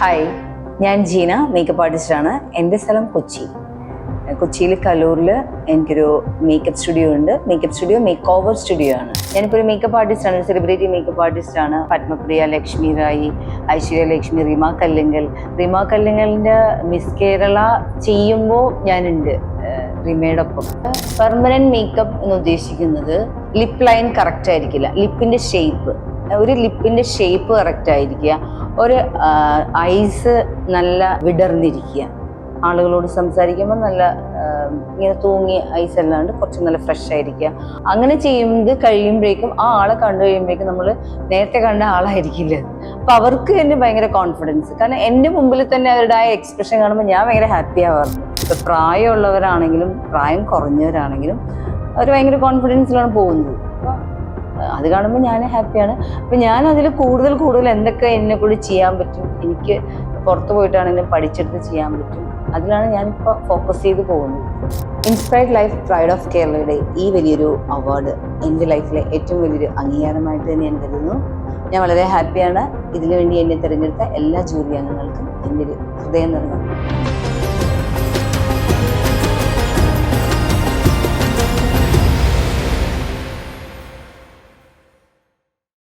Hi ഞാൻ Jeena. Makeup ആർട്ടിസ്റ്റാണ് എന്റെ സ്ഥലം കൊച്ചി. കൊച്ചിയിൽ കലൂരിൽ എനിക്കൊരു മേക്കപ്പ് സ്റ്റുഡിയോ ഉണ്ട്. Makeup studio makeover studio ആണ്. ഞാനിപ്പോൾ ഒരു മേക്കപ്പ് ആർട്ടിസ്റ്റാണ് സെലിബ്രിറ്റി മേക്കപ്പ് ആർട്ടിസ്റ്റാണ് പത്മപ്രിയ ലക്ഷ്മി റായി ഐശ്വര്യ ലക്ഷ്മി റീമ കല്ലിങ്കൽ റീമ കല്ലിങ്കലിന്റെ മിസ് കേരള ചെയ്യുമ്പോൾ ഞാനുണ്ട്. റിമയുടെ ഒപ്പം പെർമനന്റ് മേക്കപ്പ് എന്ന് ഉദ്ദേശിക്കുന്നത് ലിപ്പ് ലൈൻ കറക്റ്റ് ആയിരിക്കില്ല. ലിപ്പിന്റെ ഷേപ്പ് ഒരു ലിപ്പിന്റെ ഷേപ്പ് കറക്റ്റ് ആയിരിക്കുക. ഒരു ഐസ് നല്ല വിടർന്നിരിക്കുക. ആളുകളോട് സംസാരിക്കുമ്പോൾ നല്ല ഇങ്ങനെ തൂങ്ങി ഐസ് അല്ലാണ്ട് കുറച്ച് നല്ല ഫ്രഷ് ആയിരിക്കുക. അങ്ങനെ ചെയ്യുന്നത് കഴിയുമ്പോഴേക്കും ആ ആളെ കണ്ടു കഴിയുമ്പോഴേക്കും നമ്മൾ നേരത്തെ കണ്ട ആളായിരിക്കില്ല. അപ്പൊ അവർക്ക് തന്നെ ഭയങ്കര കോൺഫിഡൻസ് കാരണം എന്റെ മുമ്പിൽ തന്നെ അവരുടെ ആ എക്സ്പ്രഷൻ കാണുമ്പോൾ ഞാൻ ഭയങ്കര ഹാപ്പി ആവാറുണ്ട് ഇപ്പൊ പ്രായമുള്ളവരാണെങ്കിലും പ്രായം കുറഞ്ഞവരാണെങ്കിലും അവർ ഭയങ്കര കോൺഫിഡൻസിലാണ് പോകുന്നത്. അത് കാണുമ്പോൾ ഞാൻ ഹാപ്പിയാണ്. അപ്പം ഞാൻ അതിൽ കൂടുതൽ കൂടുതൽ എന്തൊക്കെ എന്നെ കൂടി ചെയ്യാൻ പറ്റും എനിക്ക് പുറത്ത് പോയിട്ടാണെങ്കിലും പഠിച്ചെടുത്ത് ചെയ്യാൻ പറ്റും അതിലാണ് ഞാനിപ്പോൾ ഫോക്കസ് ചെയ്ത് പോകുന്നത്. ഇൻസ്പയർഡ് ലൈഫ് പ്രൈഡ് ഓഫ് കേരളയുടെ ഈ വലിയൊരു അവാർഡ് എന്റെ ലൈഫിലെ ഏറ്റവും വലിയൊരു അംഗീകാരമായിട്ട് തന്നെ ഞാൻ കരുതുന്നു. ഞാൻ വളരെ ഹാപ്പിയാണ്. ഇതിനുവേണ്ടി എന്നെ തിരഞ്ഞെടുത്ത എല്ലാ ജൂറി അംഗങ്ങൾക്കും എന്റെ ഒരു ഹൃദയം നിറഞ്ഞ